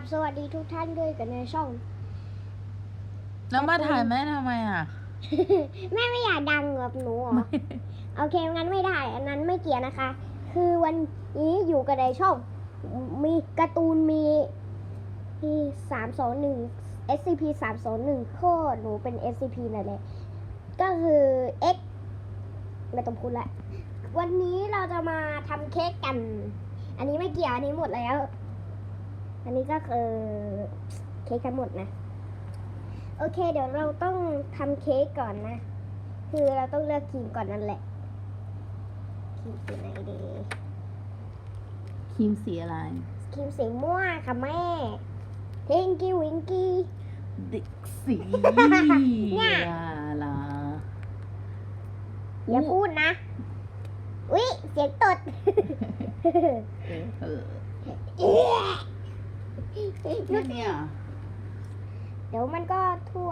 บสวัสดีทุกท่านด้วยกันในช่อง แล้วมาถ่ายแม่ทำไมอะ แม่ไม่อยากดังกับหนูเหรอโอเคงั้นไม่ได้ อันนั้นไม่เกี่ยวนะคะ คือวันนี้อยู่กันในช่อง มีการ์ตูนมีมีสามสองหนึ่ง SCP สามสองหนึ่งโคตรหนูเป็น SCP นั่นแหละก็คือ X ไม่ต้องพูดละ วันนี้เราจะมาทำเค้กกัน อันนี้ไม่เกี่ยว อันนี้หมดแล้ว อันนี้ก็คือเค้กทั้งหมดนะ โอเค เดี๋ยวเราต้องทำเค้กก่อนนะ คือเราต้องเลือกครีมก่อนนั่นแหละครีมสีไหนดีครีมสีอะไรครีมสีม่วงค่ะแม่ทิงกี้วิงกี้เด็กสีเนี่ยลาอย่าพูดนะอุ๊ยเสียงตด เออเอ๊ะเนี่ยเดี๋ยวมันก็ทั่ว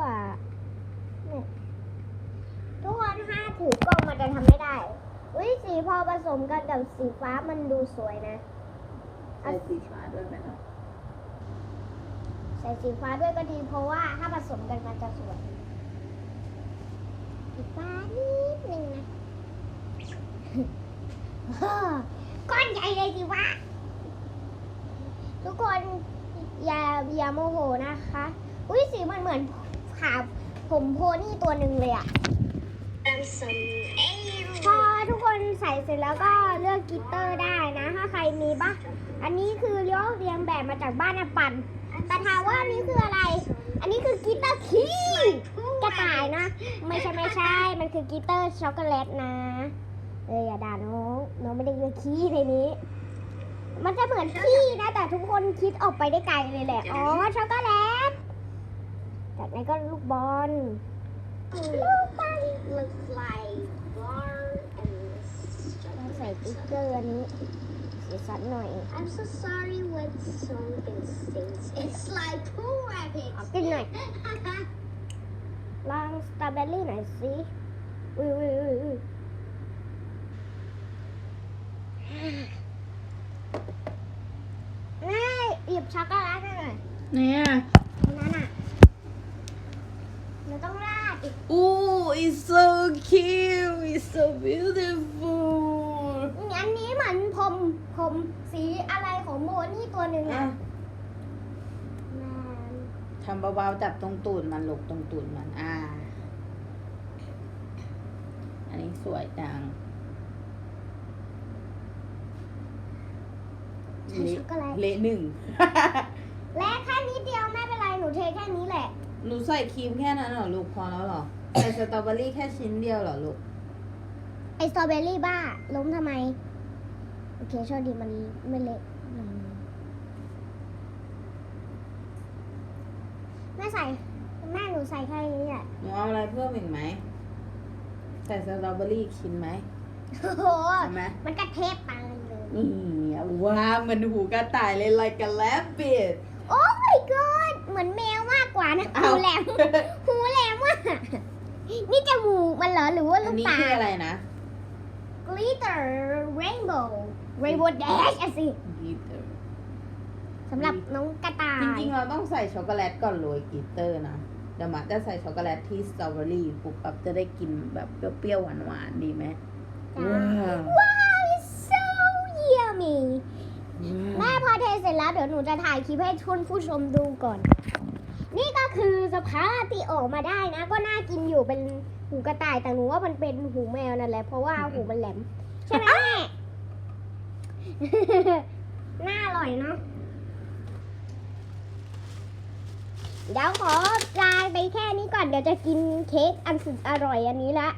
เนี่ยทุกคนห้าถือกล้องมันจะทำไม่ได้ อุ๊ยสีพอผสมกันกับสีฟ้ามันดูสวยนะ ใส่สีฟ้าด้วยไหมล่ะใส่สีฟ้าด้วยก็ดีเพราะว่าถ้าผสมกันมันจะสวย สีฟ้านิดนึงนะ ก้อนใหญ่เลยสิวะทุกคนอย่าอย่า โมโหนะคะ อุ้ยสีมันเหมือนขาผมโพนี่ตัวหนึ่งเลยอะพอทุกคนใส่เสร็จแล้วก็เลือกกิตเตอร์ได้นะ ถ้าใครมีปะอันนี้คือเลี้ยวเรียงแบบมาจากบ้านอปันแต่ถามว่าอันนี้คืออะไร อันนี้คือกิตเตอร์ขี้กระต่ายนะ ไม่ใช่ไม่ใช่ มันคือกิตเตอร์ช็อกโกแลตนะเอออย่าด่าน้อง น้องไม่ได้เลือกขี้ในนี้ มันจะเหมือนขี้นะ แต่ทุกคนคิดออกไปได้ไกลเลยแหละ อ๋อ ช็อกโกแลต จากนั้นก็ลูกบอล ลูกบอล looks like bar and ต้องใส่ติ๊กเกอร์อันนี้สีสันหน่อย I'm so sorry what song this sings. It's like cool เอา rabbits. กินหน่อยลองสตรอเบอรี่หน่อยสิอุ้ยอุ้ยอุ้ยอุ้ยนี่หยิบ ช็อกโกแลตให้หน่อยเนี่ยนั่นน่ะหนูต้องราดอีก อู้ it's so cute it's so beautiful อันนี้เหมือนผมผมสีอะไรของโมนี่ตัวหนึ่งอะอะทำเบาๆจับตรงตูดมันลูกตรงตูดมัน อ่า อันนี้สวยจัง ช้ช็อกโกแลตเละหนึ่ง และแค่นิดเดียวไม่เป็นไรหนูเทแค่นี้แหละ หนูใส่ครีมแค่นั้นเหรอลูกพอแล้วเหรอ ใส่สตรอเบอรี่แค่ชิ้นเดียวเหรอลูก ไอสตรอเบอรี่บ้า ล้มทำไม โอเคโชคดีมันไม่เละอืมแม่ใส่แม่หนูใส่แค่นี้แหละ หนูเอาอะไรเพิ่มอีกไหม ใส่สตรอเบอรี่อีกชิ้นไหมโอ้โห เอาไหม มันก็เทปไป เลยนี่ว้าวเหมันหูกระต่ายเลย like a rabbit โอ้ my god เหมือนแมวมากกว่านะอ้าหูวแหลมหูแหลมว่ะนี่จมูกมันเหรอหรือว่าอัลูนกนี้ตา คืออะไรนะ glitter rainbow rainbow dash อะสิสำหรับน้องกระต่ายจริงๆ เราต้องใส่ช็อกโกแลตก่อนโรยกลิตเตอร์นะ เดี๋ยวมาจะใส่ช็อกโกแลตที่สตรอเบอรี่ปุ๊บปั๊บจะได้กินแบบเปรี้ยวๆหวานๆดีไหมจ้า ว้าวว้าว it's so yummy แม่พอเทเสร็จแล้วเดี๋ยวหนูจะถ่ายคลิปให้ทุนผู้ชมดูก่อน นี่ก็คือสภาพที่ออกมาได้นะ ก็น่ากินอยู่เป็นหูกระต่ายแต่หนูว่ามันเป็นหูแมวนั่นแหละเพราะว่าหูมันแหลมใช่ไหมแม่น่าอร่อยเนาะเดี๋ยวขอลาไปแค่นี้ก่อนเดี๋ยวจะกินเค้กอันสุดอร่อยอันนี้ละบาย